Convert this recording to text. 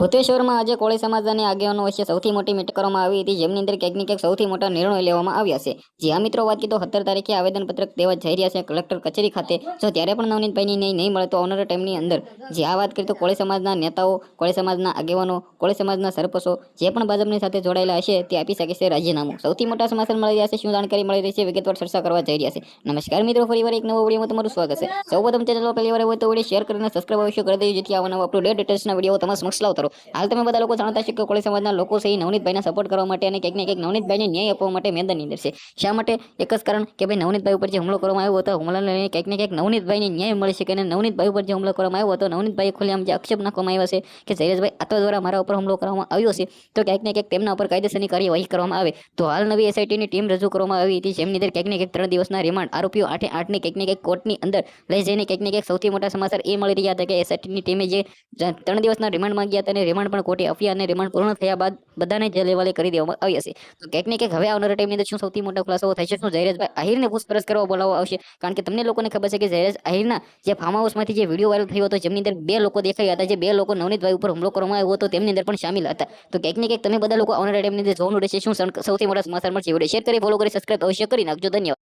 ભૂતેશ્વરમાં આજે કોળી સમાજના આગેવાનો વચ્ચે સૌથી મોટી મીટ કરવામાં આવી હતી. જેમની અંદર ક્યાંક ને ક્યાંક સૌથી મોટા નિર્ણય લેવામાં આવ્યા છે. જે આ મિત્રો વાત કીધો, સત્તર તારીખે આવેદનપત્રક દેવા જઈ રહ્યા છે કલેક્ટર કચેરી ખાતે. જો ત્યારે પણ નવનીતભાઈની ન્યાય નહીં મળે તો આવનારા ટાઈમની અંદર જે આ વાત કરી તો કોળી સમાજના નેતાઓ, કોળી સમાજના આગેવાનો, કોળી સમાજના સરપંચો જે પણ ભાજપની સાથે જોડાયેલા હશે તે આપી શકે છે રાજીનામું. સૌથી મોટા સમાચાર મળી રહ્યા છે, શું જાણકારી મળી રહી છે, વિગતવાર ચર્ચા કરવા જઈ રહ્યા છે. નમસ્કાર મિત્રો, ફરીવાર એક નવો વિડીયોમાં તમારું સ્વાગત છે. સૌપ્રથમ ચેનલ પહેલી વાર હોય તો વીડિયો શેર કરીને સબસ્ક્રાઈબ અવશ્ય કરી દેજો, જેથી આવા નવા અપડેટ ડિટેલ્સના વીડિયો તમારા સમક્ષ લાવતો હાલ તમે બધા લોકો જાણતા છો કે કોળી સમાજના લોકો છે એ નવનીતભાઈને સપોર્ટ કરવા માટે અને ક્યાંક ને ક્યાંક નવનીતભાઈને ન્યાય આપવા માટે મેદાનની અંદર છે. શા માટે? એક જ કારણ કે ભાઈ નવનીતભાઈ ઉપર જે હુમલો કરવામાં આવ્યો હતો, હુમલાને લઈને ક્યાંક ને ક્યાંક નવનીતભાઈને ન્યાય મળી શકે અને નવનીતભાઈ ઉપર જે હુમલો કરવામાં આવ્યો હતો નવનીતભાઈ ખુલ્લેઆમ જે આક્ષેપ નાખવામાં આવ્યો છે કે જયરેશભાઈ આત્મા દ્વારા મારા ઉપર હુમલો કરવામાં આવ્યો છે, તો ક્યાંક ને ક્યાંક તેમના ઉપર કાયદેસરની કાર્યવાહી કરવામાં આવે. તો હાલ નવી એસઆઈટીની ટીમ રજૂ કરવામાં આવી હતી, જેમની અંદર ક્યાંક ને ક્યાંક ત્રણ દિવસના રિમાન્ડ આરોપીઓ આઠે આઠની ક્યાંક ને ક્યાંક કોર્ટની અંદર લઈ જઈને ક્યાંક ને ક્યાંક સૌથી મોટા સમાચાર એ મળી રહ્યા હતા કે એસઆઈટીની ટીમે જે ત્રણ દિવસના રિમાન્ડ માંગ્યા હતા અને રિમાન્ડ પણ કોર્ટે આપ્યા અને રિમાન્ડ પૂર્ણ થયા બાદ બધાને જેલ લેવાલે કરી દેવામાં આવ્યા છે તો ક્યાંક ને હવે આવનારા ટાઈમની અંદર શું સૌથી મોટા ખુલાસાઓ થશે શું જયરાજભાઈ આહિરને પૂછપરછ કરવા બોલાવવા આવશે? કારણ કે તમને લોકોને ખબર છે કે જયરાજ આહિરના જે ફાર્મ હાઉસમાંથી જે વીડિયો વાયરલ થયો હતો, જેમની અંદર બે લોકો દેખાયા હતા, જે બે લોકો નવનીતભાઈ ઉપર હુમલો કરવામાં આવ્યો હતો, તેમની અંદર પણ સામેલ હતા. તો ક્યાંક ને ક્યાંક તમે બધા લોકો આવનારા ટાઈમની અંદર જોવાનું રહેશે. શું સૌથી મોટા સમાચાર મળશે વીડિયો શેર કરી ફોલો કરી સબસ્ક્રાઈબ અવશ્ય કરી નાખજો. ધન્યવાદ.